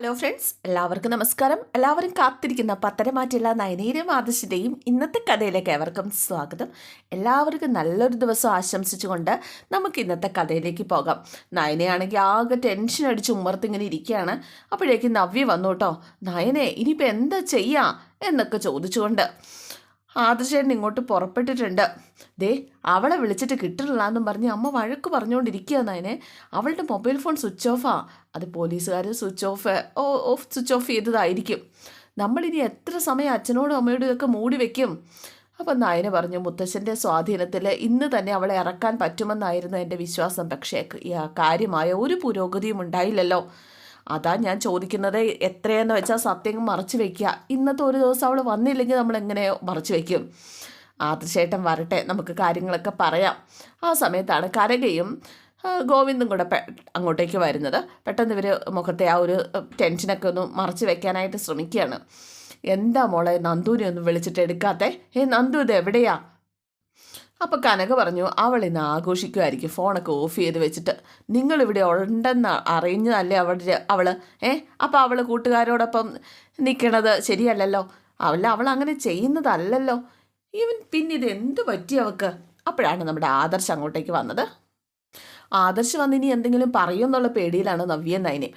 Hello friends എല്ലാവർക്കും നമസ്കാരം. എല്ലാവരും കാത്തിരിക്കുന്ന പത്തരമാറ്റുള്ള നയനീരും ആദർശിന്റെയും ഇന്നത്തെ കഥയിലേക്ക് ഏവർക്കും സ്വാഗതം. എല്ലാവർക്കും നല്ലൊരു ദിവസം ആശംസിച്ചുകൊണ്ട് നമുക്ക് ഇന്നത്തെ കഥയിലേക്ക് പോകാം. നയനയാണെങ്കിൽ ആകെ ടെൻഷൻ അടിച്ച് ഉമ്മർത്തിങ്ങനെ ഇരിക്കുകയാണ്. അപ്പോഴേക്കും നവ്യ വന്നു കേട്ടോ. നയനെ ഇനിയിപ്പോൾ എന്താ ചെയ്യാ എന്നൊക്കെ ചോദിച്ചുകൊണ്ട് ആദർശേട്ടൻ ഇങ്ങോട്ട് പുറപ്പെട്ടിട്ടുണ്ട്. ദേ അവളെ വിളിച്ചിട്ട് കിട്ടില്ല എന്നും പറഞ്ഞ് അമ്മ വഴക്ക് പറഞ്ഞുകൊണ്ടിരിക്കുകയാണ് അതിനെ. അവളുടെ മൊബൈൽ ഫോൺ സ്വിച്ച് ഓഫാ. അത് പോലീസുകാർ സ്വിച്ച് ഓഫ് ഓ ഓഫ് സ്വിച്ച് ഓഫ് ചെയ്തതായിരിക്കും. നമ്മളിനി എത്ര സമയം അച്ഛനോടും അമ്മയോടും ഇതൊക്കെ മൂടി വെക്കും? അപ്പം നായന പറഞ്ഞു മുത്തശ്ശന്റെ സ്വാധീനത്തിൽ ഇന്ന് തന്നെ അവളെ ഇറക്കാൻ പറ്റുമെന്നായിരുന്നു എന്റെ വിശ്വാസം. പക്ഷേ കാര്യമായ ഒരു പുരോഗതിയും ഉണ്ടായില്ലല്ലോ. അതാ ഞാൻ ചോദിക്കുന്നത് എത്രയെന്ന് വെച്ചാൽ സത്യം മറച്ചു വെക്കുക. ഇന്നത്തെ ഒരു ദിവസം അവൾ വന്നില്ലെങ്കിൽ നമ്മൾ എങ്ങനെ മറച്ചു വെക്കും? ആദർശേട്ടൻ വരട്ടെ നമുക്ക് കാര്യങ്ങളൊക്കെ പറയാം. ആ സമയത്താണ് കരകയും ഗോവിന്ദും കൂടെ അങ്ങോട്ടേക്ക് വരുന്നത്. പെട്ടെന്ന് ഇവർ മുഖത്തെ ആ ഒരു ടെൻഷനൊക്കെ ഒന്ന് മറച്ചു വെക്കാനായിട്ട് ശ്രമിക്കുകയാണ്. എന്താ മോളെ നന്ദുവിനെ ഒന്നും വിളിച്ചിട്ട് എടുക്കാത്തെ? ഏ നന്ദു ഇത് എവിടെയാ? അപ്പോൾ കനക പറഞ്ഞു അവൾ ഇന്ന് ആഘോഷിക്കുമായിരിക്കും ഫോണൊക്കെ ഓഫ് ചെയ്ത് വെച്ചിട്ട്. നിങ്ങളിവിടെ ഉണ്ടെന്ന് അറിഞ്ഞതല്ലേ അവളുടെ അവൾ ഏ? അപ്പോൾ അവൾ കൂട്ടുകാരോടൊപ്പം നിൽക്കണത് ശരിയല്ലല്ലോ? അവൾ അവൾ അങ്ങനെ ചെയ്യുന്നതല്ലല്ലോ. ഈവൻ പിന്നെ ഇത് എന്ത് പറ്റി അവൾക്ക്? അപ്പോഴാണ് നമ്മുടെ ആദർശ് അങ്ങോട്ടേക്ക് വന്നത്. ആദർശ് വന്ന് ഇനി എന്തെങ്കിലും പറയുമെന്നുള്ള പേടിയിലാണ് നവ്യ നയനെ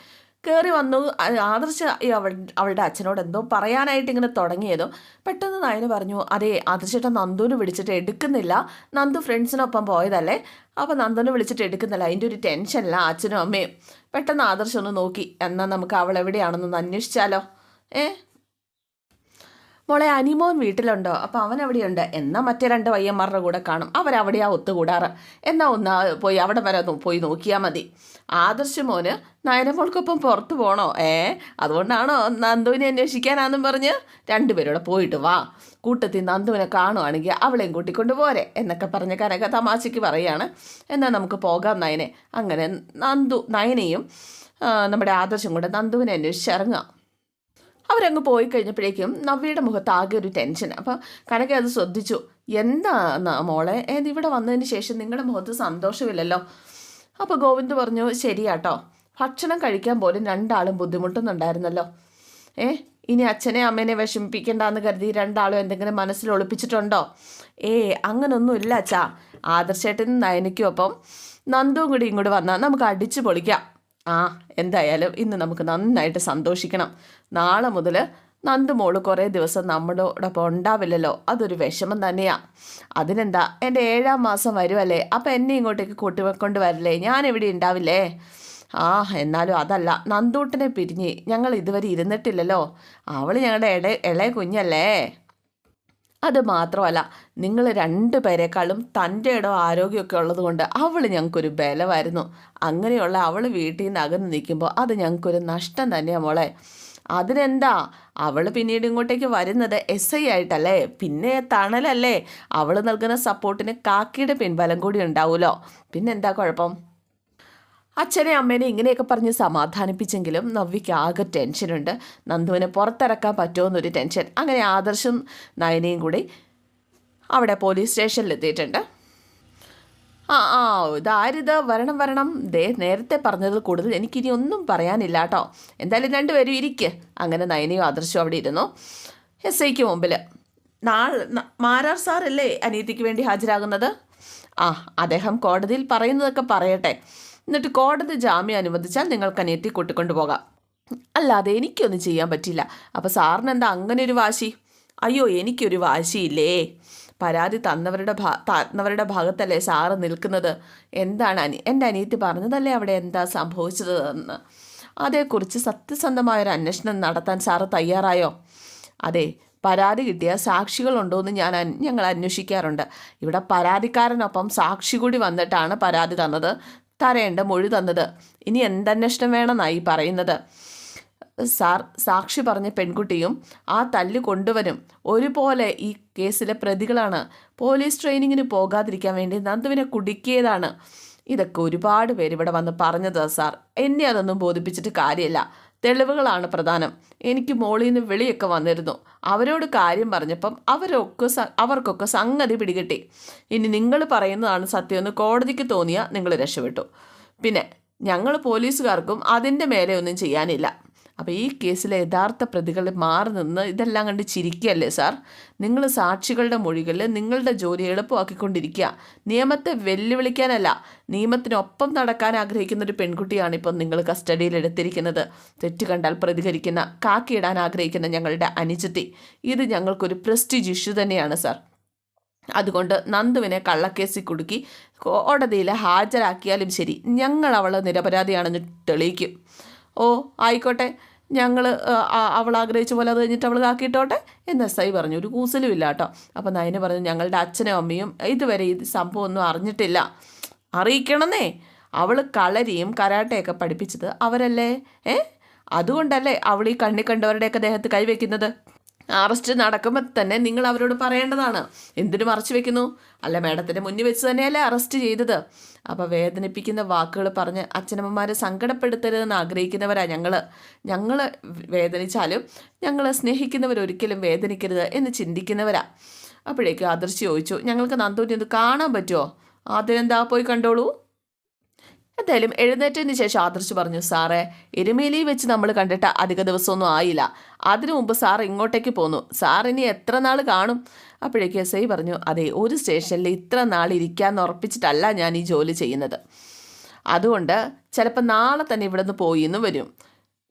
കയറി വന്നു. ആദർശ അവൾ അവളുടെ അച്ഛനോട് എന്തോ പറയാനായിട്ട് ഇങ്ങനെ തുടങ്ങിയതോ പെട്ടെന്ന് നയന് പറഞ്ഞു അതെ ആദർശേട്ടൻ നന്ദുവിനെ വിളിച്ചിട്ട് എടുക്കുന്നില്ല. നന്ദു ഫ്രണ്ട്സിനൊപ്പം പോയതല്ലേ. അപ്പോൾ നന്ദുവിനെ വിളിച്ചിട്ട് എടുക്കുന്നില്ല. അതിന്റെ ഒരു ടെൻഷനില്ല അച്ഛനും അമ്മയും. പെട്ടെന്ന് ആദർശം ഒന്ന് നോക്കി എന്നാൽ നമുക്ക് അവൾ എവിടെയാണെന്നൊന്ന് അന്വേഷിച്ചാലോ. ഏ? മോളെ അനിമോൻ വീട്ടിലുണ്ടോ? അപ്പോൾ അവൻ എവിടെയുണ്ട് എന്നാൽ മറ്റേ രണ്ട് വയ്യന്മാരുടെ കൂടെ കാണും. അവരവിടെയാ ഒത്തുകൂടാറ്. എന്നാൽ ഒന്ന് പോയി അവിടെ വരെ പോയി നോക്കിയാൽ മതി. ആദർശ് മോന് നയനമോൾക്കൊപ്പം പുറത്ത് പോകണോ ഏ അതുകൊണ്ടാണോ നന്ദുവിനെ അന്വേഷിക്കാനാന്നും പറഞ്ഞ് രണ്ടുപേരോടെ പോയിട്ട് വാ. കൂട്ടത്തിൽ നന്ദുവിനെ കാണുവാണെങ്കിൽ അവളെയും കൂട്ടിക്കൊണ്ട് പോരെ എന്നൊക്കെ പറഞ്ഞ കനക തമാശയ്ക്ക് പറയാണ്. എന്നാൽ നമുക്ക് പോകാം നയനെ. അങ്ങനെ നന്ദു നയനെയും നമ്മുടെ ആദർശം കൂടെ നന്ദുവിനെ അന്വേഷിച്ചിറങ്ങാം അവരങ്ങ് പോയി കഴിഞ്ഞപ്പോഴേക്കും നവ്യയുടെ മുഖത്ത് ആകെ ഒരു ടെൻഷൻ അപ്പം കനക അത് ശ്രദ്ധിച്ചു. എന്താണ് മോളെ? ഏത് ഇവിടെ വന്നതിന് ശേഷം നിങ്ങളുടെ മുഖത്ത് സന്തോഷമില്ലല്ലോ? അപ്പോൾ ഗോവിന്ദ് പറഞ്ഞു ശരിയാട്ടോ. ഭക്ഷണം കഴിക്കാൻ പോലും രണ്ടാളും ബുദ്ധിമുട്ടുന്നുണ്ടായിരുന്നല്ലോ. ഏ? ഇനി അച്ഛനെ അമ്മേനെ വിഷമിപ്പിക്കണ്ടെന്ന് കരുതി രണ്ടാളും എന്തെങ്കിലും മനസ്സിൽ ഒളിപ്പിച്ചിട്ടുണ്ടോ? ഏ അങ്ങനൊന്നും ഇല്ല അച്ഛാ. ആദർശേട്ടനും നയനയ്ക്കും ഒപ്പം നന്ദുവും കൂടി ഇങ്ങോട്ട് വന്നാൽ നമുക്ക് അടിച്ചു പൊളിക്കാം. ആ എന്തായാലും ഇന്ന് നമുക്ക് നന്നായിട്ട് സന്തോഷിക്കണം. നാളെ മുതൽ നന്ദുമോൾ കുറേ ദിവസം നമ്മളോടൊപ്പം ഉണ്ടാവില്ലല്ലോ. അതൊരു വിഷമം തന്നെയാണ് അതിനെന്താ എന്റെ ഏഴാം മാസം വരുമല്ലേ അപ്പം എന്നെ ഇങ്ങോട്ടേക്ക് കൂട്ടിക്കൊണ്ട് വരില്ലേ ഞാൻ ഇവിടെ ഉണ്ടാവില്ലേ? ആ എന്നാലും അതല്ല. നന്ദൂട്ടനെ പിരിഞ്ഞ് ഞങ്ങൾ ഇതുവരെ ഇരുന്നിട്ടില്ലല്ലോ. അവൾ ഞങ്ങളുടെ ഇട ഇളയ കുഞ്ഞല്ലേ? അത് മാത്രമല്ല നിങ്ങൾ രണ്ട് പേരെക്കാളും തന്റെ ഇടം ആരോഗ്യമൊക്കെ ഉള്ളതുകൊണ്ട് അവൾ ഞങ്ങൾക്കൊരു ബലമായിരുന്നു. അങ്ങനെയുള്ള അവൾ വീട്ടിൽ നിന്ന് അകന്ന് നിൽക്കുമ്പോൾ അത് ഞങ്ങൾക്കൊരു നഷ്ടം തന്നെയാണ് മോളെ. അതിനെന്താ? അവൾ പിന്നീട് ഇങ്ങോട്ടേക്ക് വരുന്നത് എസ് ഐ ആയിട്ടല്ലേ? പിന്നെ തണലല്ലേ? അവൾ നൽകുന്ന സപ്പോർട്ടിന് കാക്കിയുടെ പിൻബലം കൂടി ഉണ്ടാവുമല്ലോ. പിന്നെന്താ കുഴപ്പം? അച്ഛനെ അമ്മേനെ ഇങ്ങനെയൊക്കെ പറഞ്ഞ് സമാധാനിപ്പിച്ചെങ്കിലും നവ്യയ്ക്ക് ആകെ ടെൻഷനുണ്ട്. നന്ദുവിനെ പുറത്തിറക്കാൻ പറ്റുമെന്നൊരു ടെൻഷൻ. അങ്ങനെ ആദർശും നയനയും കൂടി അവിടെ പോലീസ് സ്റ്റേഷനിലെത്തിയിട്ടുണ്ട് ആ ആ ഇതാരിത് വരണം വരണം. ദേ നേരത്തെ പറഞ്ഞതിൽ കൂടുതൽ എനിക്കിനി ഒന്നും പറയാനില്ല കേട്ടോ. എന്തായാലും രണ്ടുപേരും ഇരിക്ക്. അങ്ങനെ നയനയും ആദർശവും അവിടെ ഇരുന്നു. എസ് ഐക്ക് മുമ്പിൽ നാളെ മാരാർ സാറല്ലേ അനീതിക്ക് വേണ്ടി ഹാജരാകുന്നത്? ആ അദ്ദേഹം കോടതിയിൽ പറയുന്നതൊക്കെ പറയട്ടെ. എന്നിട്ട് കോടതി ജാമ്യം അനുവദിച്ചാൽ നിങ്ങൾക്ക് അനിയത്തി കൂട്ടിക്കൊണ്ടു പോകാം. അല്ലാതെ എനിക്കൊന്നും ചെയ്യാൻ പറ്റില്ല. അപ്പോൾ സാറിന് എന്താ അങ്ങനെ ഒരു വാശി? അയ്യോ എനിക്കൊരു വാശിയില്ലേ? പരാതി തന്നവരുടെ ഭാ തന്നവരുടെ ഭാഗത്തല്ലേ സാറ് നിൽക്കുന്നത്? എന്താണ് അനി എന്റെ അനിയത്തി പറഞ്ഞതല്ലേ അവിടെ എന്താ സംഭവിച്ചത് എന്ന് അതേക്കുറിച്ച് സത്യസന്ധമായൊരു അന്വേഷണം നടത്താൻ സാറ് തയ്യാറായോ? അതെ പരാതി കിട്ടിയ സാക്ഷികളുണ്ടോ എന്ന് ഞാൻ ഞങ്ങൾ അന്വേഷിക്കാറുണ്ട്. ഇവിടെ പരാതിക്കാരനൊപ്പം സാക്ഷി കൂടി വന്നിട്ടാണ് പരാതി തന്നത്. തരേണ്ട മൊഴി തന്നത്. ഇനി എന്തന്വേഷണം വേണമെന്നായി പറയുന്നത്. സാർ സാക്ഷി പറഞ്ഞ പെൺകുട്ടിയും ആ തല്ല് കൊണ്ടുവരും. ഒരുപോലെ ഈ കേസിലെ പ്രതികളാണ്. പോലീസ് ട്രെയിനിങ്ങിന് പോകാതിരിക്കാൻ വേണ്ടി നന്ദുവിനെ കുടുക്കിയതാണ്. ഇതൊക്കെ ഒരുപാട് പേര് ഇവിടെ വന്ന് പറഞ്ഞതാ സാർ. എന്നെ അതൊന്നും ബോധിപ്പിച്ചിട്ട് കാര്യമില്ല. തെളിവുകളാണ് പ്രധാനം. എനിക്ക് മോളിൽ നിന്ന് വിളിയൊക്കെ വന്നിരുന്നു. അവരോട് കാര്യം പറഞ്ഞപ്പം അവരൊക്കെ അവർക്കൊക്കെ സംഗതി പിടികിട്ടി. ഇനി നിങ്ങൾ പറയുന്നതാണ് സത്യമെന്ന് കോടതിക്ക് തോന്നിയാൽ നിങ്ങൾ രക്ഷപ്പെട്ടു. പിന്നെ ഞങ്ങൾ പോലീസുകാർക്കും അതിന്റെ മേലെ ഒന്നും ചെയ്യാനില്ല. അപ്പോൾ ഈ കേസിലെ യഥാർത്ഥ പ്രതികൾ മാറി നിന്ന് ഇതെല്ലാം കണ്ട് ചിരിക്കുകയല്ലേ സാർ? നിങ്ങൾ സാക്ഷികളുടെ മൊഴികളിൽ നിങ്ങളുടെ ജോലി എളുപ്പമാക്കിക്കൊണ്ടിരിക്കുക. നിയമത്തെ വെല്ലുവിളിക്കാനല്ല നിയമത്തിനൊപ്പം നടക്കാൻ ആഗ്രഹിക്കുന്ന ഒരു പെൺകുട്ടിയാണ് ഇപ്പം നിങ്ങൾ കസ്റ്റഡിയിൽ എടുത്തിരിക്കുന്നത്. തെറ്റ് കണ്ടാൽ പ്രതികരിക്കുന്ന കാക്കിയിടാൻ ആഗ്രഹിക്കുന്ന ഞങ്ങളുടെ അനുജത്തി. ഇത് ഞങ്ങൾക്കൊരു പ്രസ്റ്റീജ് ഇഷ്യൂ തന്നെയാണ് സാർ. അതുകൊണ്ട് നന്ദുവിനെ കള്ളക്കേസിൽ കുടുക്കി കോടതിയിൽ ഹാജരാക്കിയാലും ശരി ഞങ്ങൾ അവൾ നിരപരാധിയാണെന്ന് തെളിയിക്കും. ഓ ആയിക്കോട്ടെ. ഞങ്ങൾ അവൾ ആഗ്രഹിച്ച പോലെ അത് കഴിഞ്ഞിട്ട് അവൾ കാക്കിയിട്ടോട്ടെ എന്ന് എസ് ഐ പറഞ്ഞു. ഒരു കൂസലും ഇല്ല കേട്ടോ. അപ്പം നയന് പറഞ്ഞു ഞങ്ങളുടെ അച്ഛനും അമ്മയും ഇതുവരെ ഇത് സംഭവം ഒന്നും അറിഞ്ഞിട്ടില്ല. അറിയിക്കണമെന്നേ. അവൾ കളരിയും കരാട്ടയൊക്കെ പഠിപ്പിച്ചത് അവരല്ലേ? ഏ? അതുകൊണ്ടല്ലേ അവൾ ഈ കണ്ണി കണ്ടവരുടെയൊക്കെ ദേഹത്ത് കൈവയ്ക്കുന്നത്? അറസ്റ്റ് നടക്കുമ്പോൾ തന്നെ നിങ്ങൾ അവരോട് പറയേണ്ടതാണ്. എന്തിനു മറച്ചു വെക്കുന്നു? അല്ല മേഡത്തിന്റെ മുന്നിൽ വെച്ച് തന്നെയല്ലേ അറസ്റ്റ് ചെയ്തത്. അപ്പോൾ വേദനിപ്പിക്കുന്ന വാക്കുകൾ പറഞ്ഞ് അച്ഛനമ്മമാരെ സങ്കടപ്പെടുത്തരുതെന്ന് ആഗ്രഹിക്കുന്നവരാ ഞങ്ങൾ ഞങ്ങൾ വേദനിച്ചാലും ഞങ്ങൾ സ്നേഹിക്കുന്നവർ ഒരിക്കലും വേദനിക്കരുത് എന്ന് ചിന്തിക്കുന്നവരാ. അപ്പോഴേക്കും ആദർശി ചോദിച്ചു ഞങ്ങൾക്ക് നന്ദൂരി ഒന്ന് കാണാൻ പറ്റുമോ അതിനെന്താ പോയി കണ്ടോളൂ. എന്തായാലും എഴുന്നേറ്റതിന് ശേഷം ആദർശ് പറഞ്ഞു സാറേ എരുമേലി വെച്ച് നമ്മൾ കണ്ടിട്ട് അധിക ദിവസമൊന്നും ആയില്ല. അതിനു മുമ്പ് സാർ ഇങ്ങോട്ടേക്ക് പോന്നു. സാർ ഇനി എത്ര നാൾ കാണും? അപ്പോഴേക്ക് എസ് ഐ പറഞ്ഞു അതെ ഒരു സ്റ്റേഷനിൽ ഇത്ര നാൾ ഇരിക്കാമെന്ന് ഉറപ്പിച്ചിട്ടല്ല ഞാൻ ഈ ജോലി ചെയ്യുന്നത്. അതുകൊണ്ട് ചിലപ്പോൾ നാളെ തന്നെ ഇവിടെ നിന്ന് പോയി എന്ന് വരും.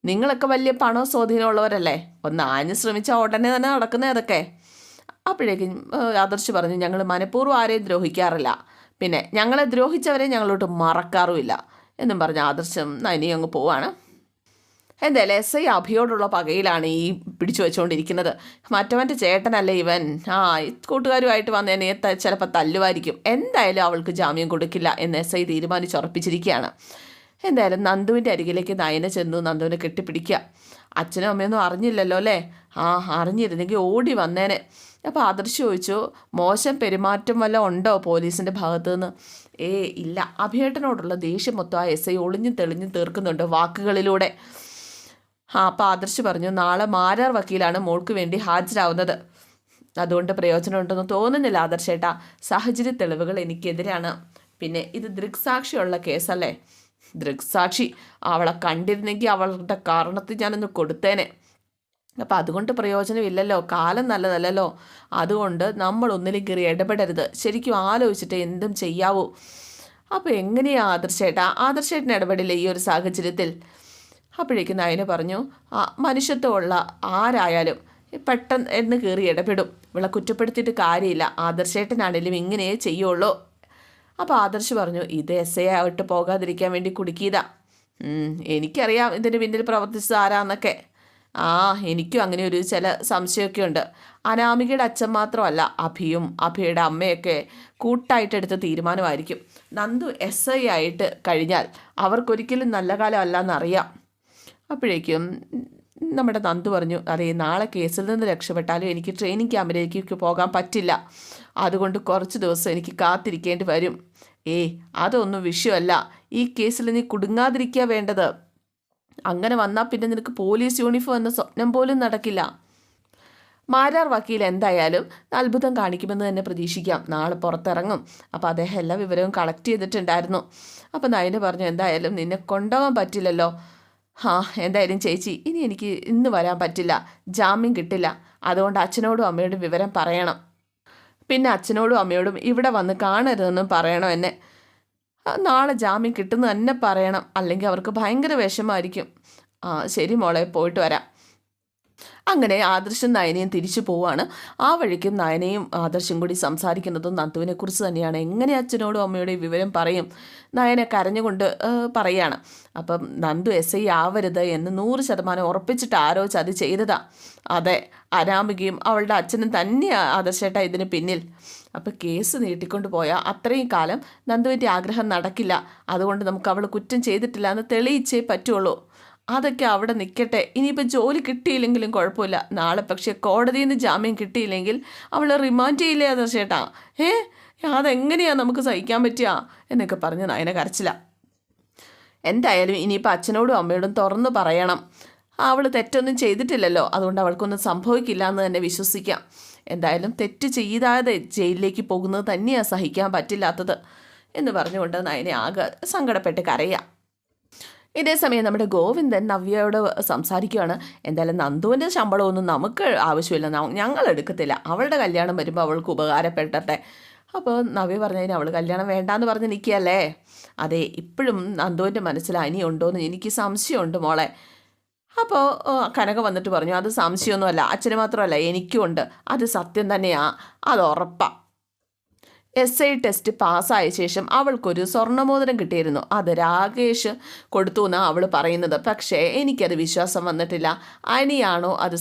നിങ്ങളൊക്കെ വലിയ പണോ സ്വാധീനമുള്ളവരല്ലേ ഒന്ന് ആഞ്ഞ് ശ്രമിച്ചാൽ ഉടനെ തന്നെ നടക്കുന്ന അതൊക്കെ. അപ്പോഴേക്കും ആദർശ് പറഞ്ഞു ഞങ്ങൾ മനഃപൂർവം ആരെയും ദ്രോഹിക്കാറില്ല. പിന്നെ ഞങ്ങളെ ദ്രോഹിച്ചവരെ ഞങ്ങളോട്ട് മറക്കാറുമില്ല. എന്നും പറഞ്ഞ ആദർശം നനി അങ്ങ് പോവാണ്. എന്തായാലും എസ് ഐ അഭിയോടുള്ള പകയിലാണ് ഈ പിടിച്ചു വെച്ചുകൊണ്ടിരിക്കുന്നത് മറ്റവന്റെ ചേട്ടനല്ലേ ഇവൻ? ആ കൂട്ടുകാരുമായിട്ട് വന്നതിനെ ചിലപ്പോൾ തല്ലുമായിരിക്കും. എന്തായാലും അവൾക്ക് ജാമ്യം കൊടുക്കില്ല എന്ന് എസ് ഐ തീരുമാനിച്ചുറപ്പിച്ചിരിക്കുകയാണ്. എന്തായാലും നന്ദുവിന്റെ അരികിലേക്ക് നയന ചെന്നു നന്ദുവിനെ കെട്ടിപ്പിടിക്കുക. അച്ഛനും അമ്മയൊന്നും അറിഞ്ഞില്ലല്ലോ അല്ലേ? ആ അറിഞ്ഞിരുന്നെങ്കിൽ ഓടി വന്നേനെ. അപ്പോൾ ആദർശ് ചോദിച്ചു മോശം പെരുമാറ്റം വല്ല ഉണ്ടോ പോലീസിന്റെ ഭാഗത്തു നിന്ന് ഏ ഇല്ല. അഭിയേട്ടനോടുള്ള ദേഷ്യം മൊത്തം ആ എസ് ഐ ഒളിഞ്ഞു തെളിഞ്ഞു തീർക്കുന്നുണ്ട് വാക്കുകളിലൂടെ. അപ്പോൾ ആദർശ് പറഞ്ഞു നാളെ മാരാർ വക്കീലാണ് മോൾക്ക് വേണ്ടി ഹാജരാവുന്നത്. അതുകൊണ്ട് പ്രയോജനമുണ്ടെന്ന് തോന്നുന്നില്ല ആദർശേട്ടാ. സാഹചര്യ തെളിവുകൾ എനിക്കെതിരാണ്. പിന്നെ ഇത് ദൃക്സാക്ഷിയുള്ള കേസല്ലേ? ദൃക്സാക്ഷി അവളെ കണ്ടിരുന്നെങ്കിൽ അവളുടെ കാരണത്തിൽ ഞാനൊന്ന് കൊടുത്തേനെ. അപ്പം അതുകൊണ്ട് പ്രയോജനമില്ലല്ലോ. കാലം നല്ലതല്ലല്ലോ. അതുകൊണ്ട് നമ്മൾ ഒന്നിലും കയറി ഇടപെടരുത്. ശരിക്കും ആലോചിച്ചിട്ട് എന്തും ചെയ്യാവൂ. അപ്പോൾ എങ്ങനെയാ ആദർശേട്ടാ? ആദർശേട്ടൻ ഇടപെടില്ല ഈ ഒരു സാഹചര്യത്തിൽ? അപ്പോഴേക്കും നയന പറഞ്ഞു ആ മനുഷ്യത്വമുള്ള ആരായാലും പെട്ടെന്ന് എന്ന് കയറി ഇടപെടും. ഇവളെ കുറ്റപ്പെടുത്തിയിട്ട് കാര്യമില്ല. ആദർശേട്ടനാണേലും ഇങ്ങനെയേ ചെയ്യുള്ളൂ. അപ്പോൾ ആദർശ് പറഞ്ഞു ഇത് എസ് എ ആയിട്ട് പോകാതിരിക്കാൻ വേണ്ടി കുടുക്കിയതാ. എനിക്കറിയാം ഇതിന് പിന്നിൽ പ്രവർത്തിച്ചത് ആരാന്നൊക്കെ. ആ എനിക്കും അങ്ങനെ ഒരു ചില സംശയമൊക്കെ ഉണ്ട്. അനാമികയുടെ അച്ഛൻ മാത്രമല്ല അഭിയും അഭിയുടെ അമ്മയൊക്കെ കൂട്ടായിട്ടെടുത്ത തീരുമാനമായിരിക്കും. നന്ദു എസ് ഐ ആയിട്ട് കഴിഞ്ഞാൽ അവർക്കൊരിക്കലും നല്ല കാലം അല്ല എന്നറിയാം അപ്പോഴേക്കും നമ്മുടെ നന്ദു പറഞ്ഞു അതെ നാളെ കേസിൽ നിന്ന് രക്ഷപ്പെട്ടാലും എനിക്ക് ട്രെയിനിങ് ക്യാമ്പിലേക്ക് പോകാൻ പറ്റില്ല. അതുകൊണ്ട് കുറച്ച് ദിവസം എനിക്ക് കാത്തിരിക്കേണ്ടി വരും. ഏ അതൊന്നും വിഷയമല്ല. ഈ കേസിൽ നീ കുടുങ്ങാതിരിക്കുക വേണ്ടത്. അങ്ങനെ വന്നാൽ പിന്നെ നിനക്ക് പോലീസ് യൂണിഫോം എന്ന സ്വപ്നം പോലും നടക്കില്ല. മാരാർ വക്കീൽ എന്തായാലും അത്ഭുതം കാണിക്കുമെന്ന് തന്നെ പ്രതീക്ഷിക്കാം. നാളെ പുറത്തിറങ്ങും. അപ്പോൾ അദ്ദേഹം എല്ലാ വിവരവും കളക്ട് ചെയ്തിട്ടുണ്ടായിരുന്നു. അപ്പോൾ നയന് പറഞ്ഞു എന്തായാലും നിന്നെ കൊണ്ടുപോകാൻ പറ്റില്ലല്ലോ. ആ എന്തായാലും ചേച്ചി ഇനി എനിക്ക് ഇന്ന് വരാൻ പറ്റില്ല. ജാമ്യം കിട്ടില്ല. അതുകൊണ്ട് അച്ഛനോടും അമ്മയോടും വിവരം പറയണം. പിന്നെ അച്ഛനോടും അമ്മയോടും ഇവിടെ വന്ന് കാണരുതെന്നും പറയണം എന്നെ. നാളെ ജാമ്യം കിട്ടുന്നു തന്നെ പറയണം. അല്ലെങ്കിൽ അവർക്ക് ഭയങ്കര വിഷമമായിരിക്കും. ആ ശരി മോളെ പോയിട്ട് വരാം. അങ്ങനെ ആദർശും നയനയും തിരിച്ചു പോവാണ്. ആ വഴിക്കും നയനയും ആദർശം കൂടി സംസാരിക്കുന്നതും നന്ദുവിനെ കുറിച്ച് തന്നെയാണ്. എങ്ങനെ അച്ഛനോടും അമ്മയോടും വിവരം പറയും? നയനെ കരഞ്ഞുകൊണ്ട് പറയാണ്. അപ്പം നന്ദു എസ് ഐ ആവരുത് എന്ന് നൂറ് ശതമാനം ഉറപ്പിച്ചിട്ട് ആരോ അത് ചെയ്തതാ. അതെ അനാമികയും അവളുടെ അച്ഛനും തന്നെയാണ് ആദർശേട്ട ഇതിന് പിന്നിൽ. അപ്പോൾ കേസ് നീട്ടിക്കൊണ്ട് പോയാൽ അത്രയും കാലം നന്ദുവിന്റെ ആഗ്രഹം നടക്കില്ല. അതുകൊണ്ട് നമുക്ക് അവൾ കുറ്റം ചെയ്തിട്ടില്ല എന്ന് തെളിയിച്ചേ പറ്റുള്ളൂ. അതൊക്കെ അവിടെ നിൽക്കട്ടെ ഇനിയിപ്പോൾ ജോലി കിട്ടിയില്ലെങ്കിലും കുഴപ്പമില്ല. നാളെ പക്ഷേ കോടതിയിൽ നിന്ന് ജാമ്യം കിട്ടിയില്ലെങ്കിൽ അവൾ റിമാൻഡ് ചെയ്യില്ലേ ചേട്ടാ? ഏ അതെങ്ങനെയാണ് നമുക്ക് സഹിക്കാൻ പറ്റുക? എന്നൊക്കെ പറഞ്ഞ് നയന കരച്ചില്ല എന്തായാലും ഇനിയിപ്പോൾ അച്ഛനോടും അമ്മയോടും തുറന്ന് പറയണം. അവൾ തെറ്റൊന്നും ചെയ്തിട്ടില്ലല്ലോ. അതുകൊണ്ട് അവൾക്കൊന്നും സംഭവിക്കില്ല എന്ന് തന്നെ വിശ്വസിക്കാം. എന്തായാലും തെറ്റ് ചെയ്താതെ ജയിലിലേക്ക് പോകുന്നത് തന്നെയാണ് സഹിക്കാൻ പറ്റില്ലാത്തത് എന്ന് പറഞ്ഞുകൊണ്ട് നയനെ ആകെ സങ്കടപ്പെട്ട് കരയാം. ഇതേ സമയം നമ്മുടെ ഗോവിന്ദൻ നവ്യയോട് സംസാരിക്കുകയാണ്. എന്തായാലും നന്ദുവിന്റെ ശമ്പളമൊന്നും നമുക്ക് ആവശ്യമില്ല. ഞങ്ങൾ എടുക്കത്തില്ല. അവളുടെ കല്യാണം വരുമ്പോൾ അവൾക്ക് ഉപകാരപ്പെട്ടെ അപ്പോൾ നവ്യ പറഞ്ഞതിന് അവൾ കല്യാണം വേണ്ടാന്ന് പറഞ്ഞ് നിൽക്കുകയല്ലേ? അതെ ഇപ്പോഴും നന്ദുവിന്റെ മനസ്സിൽ അനിയുണ്ടോയെന്ന് എനിക്ക് സംശയമുണ്ട് മോളെ. അപ്പോൾ കനക വന്നിട്ട് പറഞ്ഞു അത് സംശയമൊന്നുമല്ല. അച്ഛന് മാത്രമല്ല എനിക്കും ഉണ്ട് അത് സത്യം തന്നെയാണ് അത് ഉറപ്പാ. എസ് ഐ ടെസ്റ്റ് പാസ്സായ ശേഷം അവൾക്കൊരു സ്വർണമോതിരം കിട്ടിയിരുന്നു. അത് രാകേഷ് കൊടുത്തു എന്നാണ് അവൾ പറയുന്നത്. പക്ഷേ എനിക്കത് വിശ്വാസം വന്നിട്ടില്ല. അനിയാണോ അത്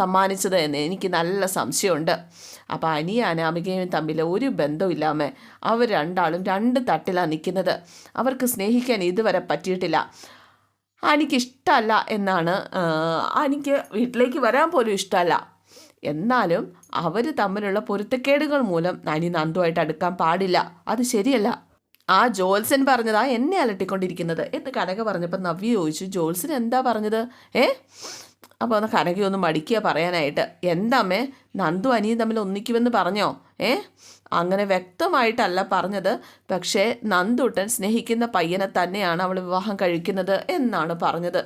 സമ്മാനിച്ചത് എന്ന് എനിക്ക് നല്ല സംശയമുണ്ട്. അപ്പോൾ അനിയും അനാമികയും തമ്മിൽ ഒരു ബന്ധമില്ലാമേ അവർ രണ്ടാളും രണ്ട് തട്ടിലാണ് നിൽക്കുന്നത് അവർക്ക് സ്നേഹിക്കാൻ ഇതുവരെ പറ്റിയിട്ടില്ല. എനിക്കിഷ്ടമല്ല എന്നാണ് എനിക്ക് വീട്ടിലേക്ക് വരാൻ പോലും ഇഷ്ടമല്ല എന്നാലും അവർ തമ്മിലുള്ള പൊരുത്തക്കേടുകൾ മൂലം അനി നന്ദുമായിട്ട് അടുക്കാൻ പാടില്ല. അത് ശരിയല്ല. ആ ജോൽസൻ പറഞ്ഞതാ എന്നെ അലട്ടിക്കൊണ്ടിരിക്കുന്നത്. എന്ന് കനക പറഞ്ഞപ്പോൾ നവ്യ ചോദിച്ചു ജോത്സൻ എന്താ പറഞ്ഞത്? ഏ? അപ്പോൾ ഒന്ന് കനകയൊന്ന് മടിക്കുക പറയാനായിട്ട്. എന്താമ്മേ? നന്ദു അനിയും തമ്മിൽ ഒന്നിക്കുമെന്ന് പറഞ്ഞോ? ഏ? അങ്ങനെ വ്യക്തമായിട്ടല്ല പറഞ്ഞത്. പക്ഷേ നന്ദുട്ടൻ സ്നേഹിക്കുന്ന പയ്യനെ തന്നെയാണ് അവൾ വിവാഹം കഴിക്കുന്നത് എന്നാണ് പറഞ്ഞത്.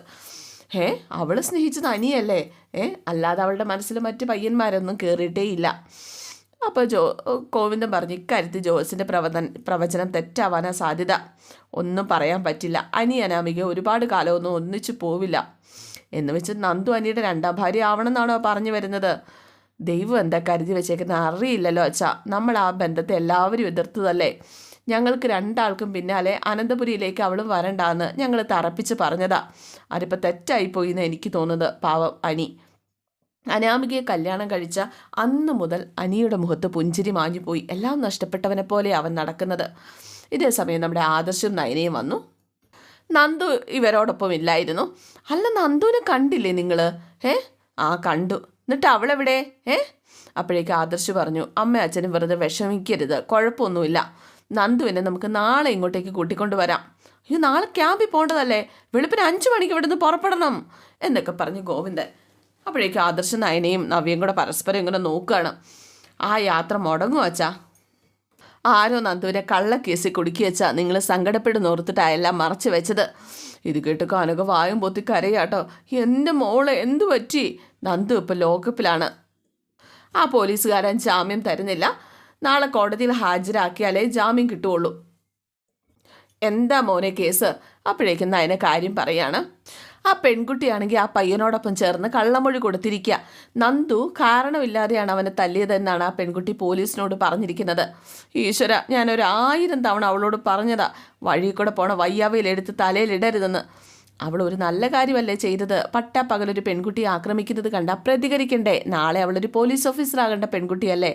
ഏ അവൾ സ്നേഹിച്ചത് അനിയല്ലേ? ഏ അല്ലാതെ അവളുടെ മനസ്സിൽ മറ്റ് പയ്യന്മാരൊന്നും കയറിയിട്ടേ ഇല്ല. അപ്പോൾ ജോ കോവിന്ദൻ പറഞ്ഞു ഇക്കാര്യത്തിൽ ജോസിന്റെ പ്രവചന പ്രവചനം തെറ്റാവാനാ സാധ്യത. ഒന്നും പറയാൻ പറ്റില്ല. അനി അനാമിക ഒരുപാട് കാലമൊന്നും ഒന്നിച്ചു പോവില്ല. എന്ന് വെച്ച് നന്ദു അനിയുടെ രണ്ടാം ഭാര്യ ആവണമെന്നാണോ പറഞ്ഞു വരുന്നത്? ദൈവം എന്താ കരുതി വെച്ചേക്കുന്നത്? അറിയില്ലല്ലോ അച്ഛാ. നമ്മൾ ആ ബന്ധത്തെ എല്ലാവരും എതിർത്തതല്ലേ? ഞങ്ങൾക്ക് രണ്ടാൾക്കും പിന്നാലെ അനന്തപുരിയിലേക്ക് അവളും വരണ്ടാന്ന് ഞങ്ങൾ തറപ്പിച്ച് പറഞ്ഞതാ. അതിപ്പോൾ തെറ്റായിപ്പോയി എന്ന് എനിക്ക് തോന്നുന്നത് പാവം അനി. അനാമികയെ കല്യാണം കഴിച്ച അന്ന് മുതൽ അനിയുടെ മുഖത്ത് പുഞ്ചിരി മാഞ്ഞുപോയി എല്ലാം നഷ്ടപ്പെട്ടവനെ പോലെ അവൻ നടക്കുന്നത്. ഇതേ സമയം നമ്മുടെ ആദർശം നയനയും വന്നു. നന്ദു ഇവരോടൊപ്പം ഇല്ലായിരുന്നു. അല്ല നന്ദുവിനെ കണ്ടില്ലേ നിങ്ങൾ ഏ? ആ കണ്ടു. എന്നിട്ട് അവളെവിടെ? ഏ? അപ്പോഴേക്ക് ആദർശ് പറഞ്ഞു അമ്മ അച്ഛനും വെറുതെ വിഷമിക്കരുത്. കുഴപ്പമൊന്നുമില്ല. നന്ദുവിനെ നമുക്ക് നാളെ ഇങ്ങോട്ടേക്ക് കൂട്ടിക്കൊണ്ട് വരാം അയ്യോ നാളെ ക്യാമ്പിൽ പോകേണ്ടതല്ലേ? വെളുപ്പിന് അഞ്ച് മണിക്ക് ഇവിടുന്ന് പുറപ്പെടണം എന്നൊക്കെ പറഞ്ഞു ഗോവിന്ദൻ. അപ്പോഴേക്ക് ആദർശ നയനയും നവ്യയും കൂടെ പരസ്പരം ഇങ്ങനെ നോക്കുകയാണ്. ആ യാത്ര മുടങ്ങും വച്ചാ ആരോ നന്ദുവിനെ കള്ളക്കേസിൽ കുടുക്കി വെച്ചാ നിങ്ങൾ സങ്കടപ്പെടുന്ന ഓർത്തിട്ടാ എല്ലാം മറച്ചു വെച്ചത്. ഇത് കേട്ട് കനക വായും പൊത്തി കരയാട്ടോ. എന്റെ മോളെ എന്തു പറ്റി? നന്ദു ഇപ്പോൾ ലോക്കപ്പിലാണ്. ആ പോലീസുകാരൻ ജാമ്യം തരുന്നില്ല. നാളെ കോടതിയിൽ ഹാജരാക്കിയാലേ ജാമ്യം കിട്ടുള്ളൂ എന്താ മോനെ കേസ്? അപ്പോഴേക്കും നയന കാര്യം പറയാണ്. ആ പെൺകുട്ടിയാണെങ്കിൽ ആ പയ്യനോടൊപ്പം ചേർന്ന് കള്ളമൊഴി കൊടുത്തിരിക്കുക. നന്ദു കാരണമില്ലാതെയാണ് അവനെ തല്ലിയതെന്നാണ് ആ പെൺകുട്ടി പോലീസിനോട് പറഞ്ഞിരിക്കുന്നത്. ഈശ്വര ഞാനൊരു ആയിരം തവണ അവളോട് പറഞ്ഞതാ. വഴി കൂടെ പോണ വയ്യാവയിലെടുത്ത് തലയിലിടരുതെന്ന് അവൾ ഒരു നല്ല കാര്യമല്ലേ ചെയ്തത്? പട്ടാപ്പകലൊരു പെൺകുട്ടിയെ ആക്രമിക്കുന്നത് കണ്ട പ്രതികരിക്കണ്ടേ നാളെ അവളൊരു പോലീസ് ഓഫീസറാകേണ്ട പെൺകുട്ടിയല്ലേ?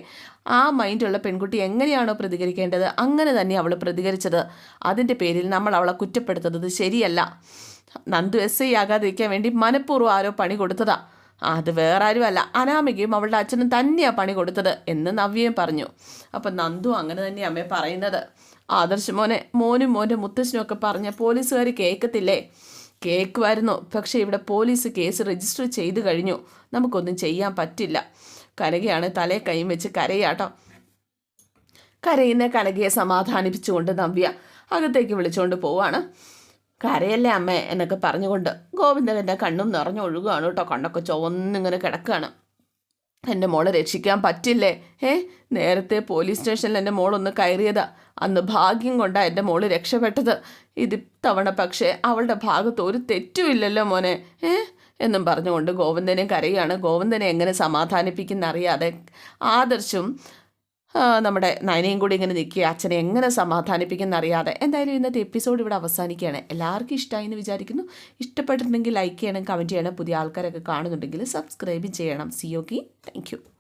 ആ മൈൻഡുള്ള പെൺകുട്ടി എങ്ങനെയാണോ പ്രതികരിക്കേണ്ടത്? അങ്ങനെ തന്നെ അവൾ പ്രതികരിച്ചത്. അതിന്റെ പേരിൽ നമ്മൾ അവളെ കുറ്റപ്പെടുത്തുന്നത് ശരിയല്ല. നന്ദു എസ് ഐ ആകാതിരിക്കാൻ വേണ്ടി മനഃപൂർവം ആരോ പണി കൊടുത്തതാ. അത് വേറെ ആരുമല്ല അനാമികയും അവളുടെ അച്ഛനും തന്നെയാണ് പണി കൊടുത്തത് എന്ന് നവ്യയും പറഞ്ഞു. അപ്പം നന്ദു അങ്ങനെ തന്നെയാണ് അമ്മേ പറയുന്നത്. ആദർശ് മോനെ മോനും മോന്റെ മുത്തശ്ശനും ഒക്കെ പറഞ്ഞ പോലീസുകാർ കേൾക്കത്തില്ലേ കേൾക്കുമായിരുന്നു പക്ഷേ ഇവിടെ പോലീസ് കേസ് രജിസ്റ്റർ ചെയ്ത് കഴിഞ്ഞു. നമുക്കൊന്നും ചെയ്യാൻ പറ്റില്ല. കനകയാണ് തലേ കൈയും വെച്ച് കരയാട്ടോ. കരയുന്ന കനകയെ സമാധാനിപ്പിച്ചുകൊണ്ട് നവ്യ അകത്തേക്ക് വിളിച്ചുകൊണ്ട് പോവാണ്. കരയല്ലേ അമ്മ? എന്നൊക്കെ പറഞ്ഞുകൊണ്ട് ഗോവിന്ദന്റെ കണ്ണും നിറഞ്ഞു ഒഴുകുകയാണ് കേട്ടോ. കണ്ണൊക്കെ ചുവന്നിങ്ങനെ കിടക്കുകയാണ്. എന്റെ മോളെ രക്ഷിക്കാൻ പറ്റില്ലേ? ഏ നേരത്തെ പോലീസ് സ്റ്റേഷനിൽ എന്റെ മോളൊന്ന് കയറിയതാ. അന്ന് ഭാഗ്യം കൊണ്ടാണ് എന്റെ മോൾ രക്ഷപ്പെട്ടത്. ഇതിത്തവണ പക്ഷേ അവളുടെ ഭാഗത്ത് ഒരു തെറ്റുമില്ലല്ലോ മോനെ. ഏ? എന്നും പറഞ്ഞുകൊണ്ട് ഗോവിന്ദനെ കരയാണ്. ഗോവിന്ദനെ എങ്ങനെ സമാധാനിപ്പിക്കുന്ന അറിയാതെ ആദർശും നമ്മുടെ നയനയും കൂടി ഇങ്ങനെ നിൽക്കുക. അച്ഛനെ എങ്ങനെ സമാധാനിപ്പിക്കുന്ന അറിയാതെ എന്തായാലും ഇന്നത്തെ എപ്പിസോഡ് ഇവിടെ അവസാനിക്കുകയാണ്. എല്ലാവർക്കും ഇഷ്ടമായി എന്ന് വിചാരിക്കുന്നു. ഇഷ്ടപ്പെട്ടിട്ടുണ്ടെങ്കിൽ ലൈക്ക് ചെയ്യണം കമന്റ് ചെയ്യണം. പുതിയ ആൾക്കാരൊക്കെ കാണുന്നുണ്ടെങ്കിൽ സബ്സ്ക്രൈബ് ചെയ്യണം. C okay thank